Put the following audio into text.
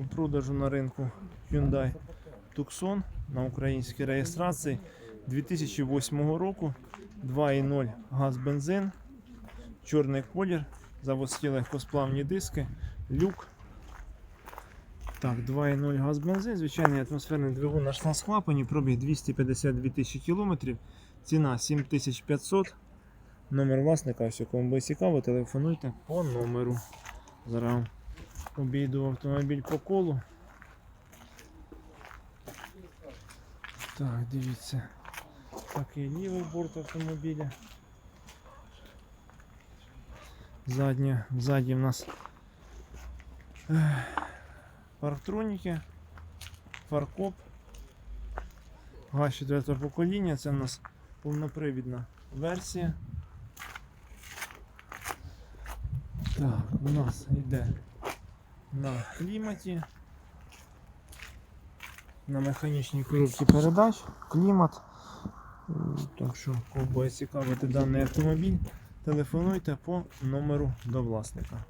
у продажу на ринку Hyundai Tucson на українській реєстрації 2008 року 2.0 газ бензин, чорний колір, заводські легкосплавні диски, люк. Так, 2.0 газ бензин, звичайний атмосферний двигун на склапані, пробіг 252 тисячі кілометрів, ціна 7500. Номер власника, ось кому буде цікаво, телефонуйте по номеру. Зараз обійду автомобіль по колу. Так, дивіться. Такий лівий борт автомобіля. Задня, ззаді в нас парктроніки, фаркоп. Газ 4 покоління, це в нас повнопривідна версія. Так, у нас йде на кліматі, на механічній коробці передач, клімат. Так що, кого буде цікавити даний автомобіль, телефонуйте по номеру до власника.